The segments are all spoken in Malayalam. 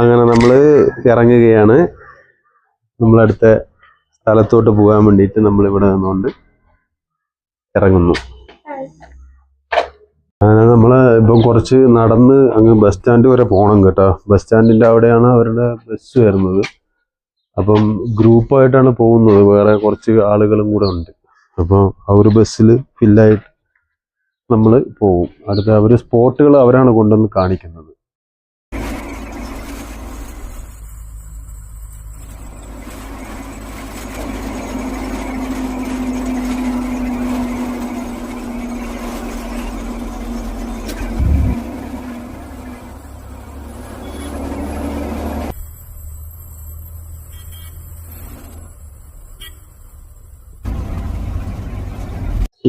അങ്ങനെ നമ്മൾ ഇറങ്ങുകയാണ്. നമ്മളടുത്ത സ്ഥലത്തോട്ട് പോകാൻ വേണ്ടിയിട്ട് നമ്മൾ ഇവിടെ നിന്നുകൊണ്ട് ഇറങ്ങുന്നു. അങ്ങനെ നമ്മൾ ഇപ്പം കുറച്ച് നടന്ന് അങ്ങ് ബസ് സ്റ്റാൻഡ് വരെ പോകണം കേട്ടോ. ബസ് സ്റ്റാൻഡിന്റെ അവിടെയാണ് അവരുടെ ബസ് വരുന്നത്. അപ്പം ഗ്രൂപ്പായിട്ടാണ് പോകുന്നത്. വേറെ കുറച്ച് ആളുകളും കൂടെ ഉണ്ട്. അപ്പോൾ ആ ഒരു ബസ്സിൽ ഫില്ലായിട്ട് നമ്മൾ പോകും അടുത്ത അവർ സ്പോട്ടുകൾ അവരാണ് കൊണ്ടുവന്ന് കാണിക്കുന്നത്.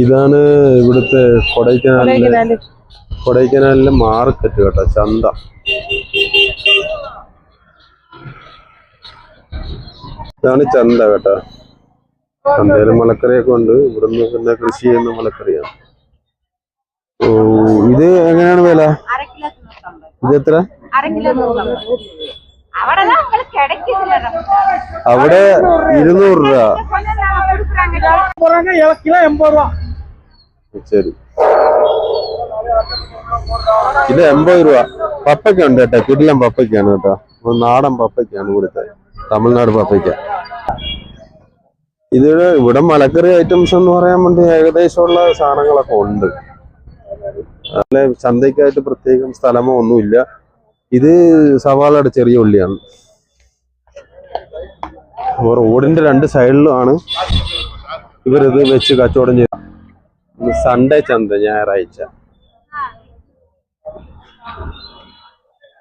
ഇതാണ് ഇവിടുത്തെ കൊടൈക്കനാലിലെ കൊടൈക്കനാലിലെ മാർക്കറ്റ് കേട്ടോ ചന്ത. ഇതാണ് ചന്ത കേട്ടോ. ചന്തയിൽ മുളക്കറിയൊക്കെ ഉണ്ട് ഇവിടുന്ന് പിന്നെ കൃഷി ചെയ്യുന്ന മലക്കറിയാണ്. ഇത് എങ്ങനെയാണ് വില? ഇത് എത്ര? അവിടെ ഇരുന്നൂറ് രൂപ. കിലോ എൺപത് രൂപ. ശരി. ഇത് എൺപത് രൂപ. പപ്പയ്ക്ക ഉണ്ട് കേട്ടോ. കിടിലം പപ്പയ്ക്കാണ് കേട്ടോ. നാടൻ പപ്പയ്ക്കാണ് ഇവിടുത്തെ തമിഴ്നാട് പപ്പയ്ക്ക. ഇത് ഇവിടെ മലക്കറി ഐറ്റംസ് എന്ന് പറയാൻ വേണ്ടി ഏകദേശമുള്ള സാധനങ്ങളൊക്കെ ഉണ്ട്. അല്ല ചന്തയ്ക്കായിട്ട് പ്രത്യേകം സ്ഥലമോ ഒന്നുമില്ല. ഇത് സവാളയുടെ ചെറിയ ഉള്ളിയാണ്. റോഡിന്റെ രണ്ട് സൈഡിലുമാണ് ഇവരിത് വെച്ച് കച്ചവടം ചെയ്ത് ഇത് സൺഡേ ചന്ത ഞായറാഴ്ച.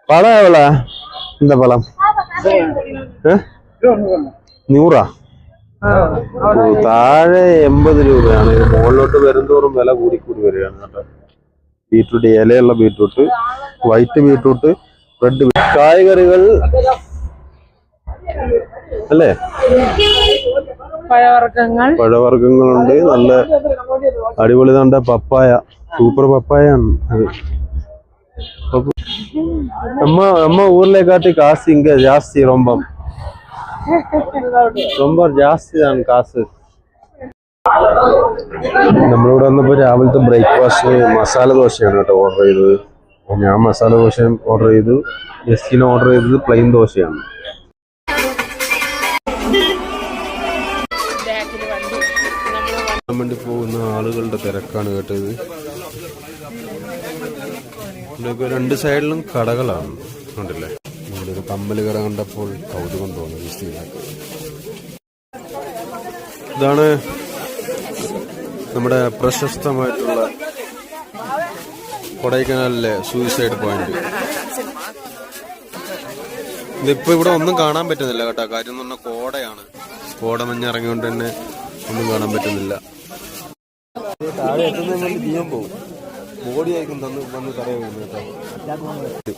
പഴം എവിടെ? എന്താ പഴം? നൂറാ? താഴെ എൺപത് രൂപയാണ്. ഇത് മുകളിലോട്ട് വരുന്തോറും വില കൂടി കൂടി വരികയാണ് കേട്ടോ. ബീട്രൂട്ട് ഇലയുള്ള ബീട്രൂട്ട് വൈറ്റ് ബീട്രൂട്ട് റെഡ് കായ്കറികൾ അല്ലേ? പഴവർഗങ്ങൾ. പഴവർഗങ്ങളുണ്ട്. നല്ല അടിപൊളി തണ്ട പപ്പായ സൂപ്പർ പപ്പായാണ് അത്. പപ്പ- நம்ம நம்ம ஊர்ல காட்டி காசு இங்க ஜாஸ்தி ரொம்ப ரொம்ப ജാസ്തി ആണ് കാസ് നമ്മളിവിടെ വന്നപ്പോ രാവിലത്തെ ബ്രേക്ക്ഫാസ്റ്റ് മസാല ദോശയാണ് കേട്ടോ ഓർഡർ ചെയ്തത് ഞാൻ മസാല ദോശയും ഓർഡർ ചെയ്തു ജസ്റ്റിന് ഓർഡർ ചെയ്തത് പ്ലെയിൻ ദോശയാണ് വേണ്ടി പോകുന്ന ആളുകളുടെ തിരക്കാണ് കേട്ടത്. രണ്ട് സൈഡിലും കടകളാണ്. കണ്ടില്ലേ? ഇവിടെ ഒരു കമ്മൽ കട കണ്ടപ്പോൾ കൗതുകം തോന്നുന്നു ഇതാണ് നമ്മുടെ പ്രശസ്തമായിട്ടുള്ള കൊടൈക്കനാലിലെ സൂയിസൈഡ് പോയിന്റ് ഇതിപ്പോ ഇവിടെ ഒന്നും കാണാൻ പറ്റുന്നില്ല കേട്ടോ. കാര്യം എന്ന് പറഞ്ഞാൽ കോടയാണ്. കോടമഞ്ഞ് ഇറങ്ങിയോണ്ട് തന്നെ ഒന്നും കാണാൻ പറ്റുന്നില്ല. താഴെ എത്തുന്നതിന് ജീവൻ പോകും. ബോഡിയായിരിക്കും തന്ന് വന്ന് തറയെ വീഴുന്നത് കേട്ടോ.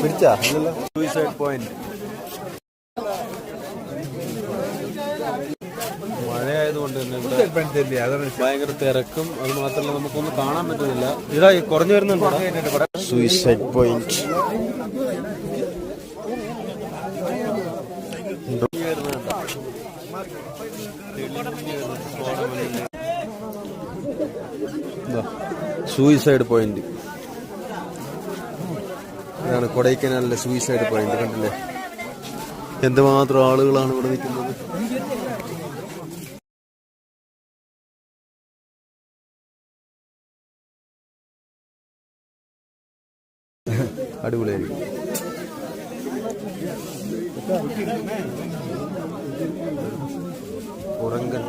പിടിച്ചാ? സൂയിസൈഡ് പോയിന്റ് മഴയായതുകൊണ്ട് തന്നെ ഭയങ്കര തിരക്കും. അത് മാത്രമല്ല നമുക്കൊന്നും കാണാൻ പറ്റുന്നില്ല. ഇതാ കുറഞ്ഞു വരുന്നുണ്ട്? സൂയിസൈഡ് പോയിന്റ് സൂയിസൈഡ് പോയിന്റ് ഇതാണ് കൊടൈക്കനാലിലെ സൂയിസൈഡ് പോയിന്റ് കണ്ടില്ലേ? എന്തുമാത്രം ആളുകളാണ് ഇവിടെ നിൽക്കുന്നത്? അടിപൊളിയായിരിക്കും. ഉറങ്ങൽ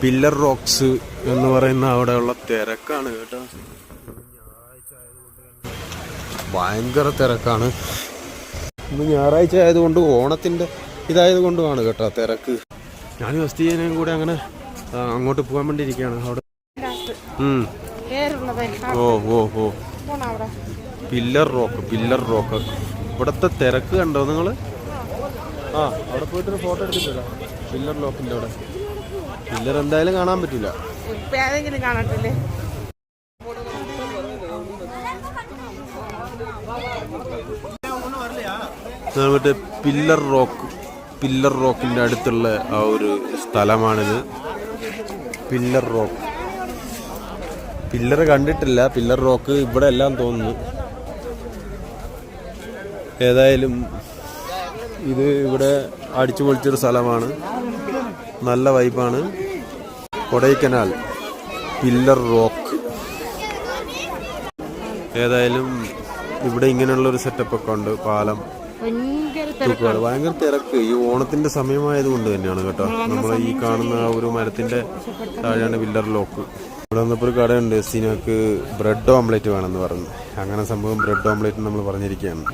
പില്ലർ റോക്സ് എന്ന് പറയുന്ന അവിടെയുള്ള തിരക്കാണ് കേട്ടോ. ഭയങ്കര തിരക്കാണ്. ഇന്ന് ഞായറാഴ്ച ആയതുകൊണ്ട് ഓണത്തിന്റെ ഇതായത് കൊണ്ടുമാണ് കേട്ടോ തിരക്ക്. ഞാൻ വസ്തിയനെയും കൂടെ അങ്ങനെ അങ്ങോട്ട് പോകാൻ വേണ്ടി ഇരിക്കുകയാണ്. അവിടെ. ഓ ഓ ഓ. പില്ലർ റോക്ക് പില്ലർ റോക്ക് ഇവിടത്തെ തിരക്ക് കണ്ടോ നിങ്ങൾ ആ അവിടെ പോയിട്ടൊരു ഫോട്ടോ എടുത്തിട്ടില്ല പില്ലർ റോക്കിന്റെ അവിടെ. പില്ലർ എന്തായാലും കാണാൻ പറ്റില്ല മറ്റേ പില്ലർ റോക്ക് പില്ലർ റോക്കിന്റെ അടുത്തുള്ള ആ ഒരു സ്ഥലമാണിത്. പില്ലർ റോക്ക് പില്ലർ കണ്ടിട്ടില്ല. പില്ലർ റോക്ക് ഇവിടെ എല്ലാം തോന്നുന്നു. ഏതായാലും ഇത് ഇവിടെ അടിച്ചു പൊളിച്ചൊരു സ്ഥലമാണ്. നല്ല വൈബാണ് കൊടൈക്കനാൽ. പില്ലർ റോക്ക് ഏതായാലും ഇവിടെ ഇങ്ങനെയുള്ളൊരു സെറ്റപ്പ് ഒക്കെ ഉണ്ട്. പാലം. തൂക്കുപാലം ഭയങ്കര തിരക്ക്. ഈ ഓണത്തിന്റെ സമയമായതുകൊണ്ട് തന്നെയാണ് കേട്ടോ. നമ്മൾ ഈ കാണുന്ന ആ ഒരു മരത്തിന്റെ താഴെയാണ് വില്ലർ ലോക്ക്. ഇവിടെ വന്നപ്പോൾ ഒരു കടയുണ്ട്. സിനിമക്ക് ബ്രെഡ് ഓംലെറ്റ് വേണമെന്ന് പറഞ്ഞു. അങ്ങനെ സംഭവം ബ്രെഡ് ഓംലെറ്റ് നമ്മൾ പറഞ്ഞിരിക്കുകയാണ്.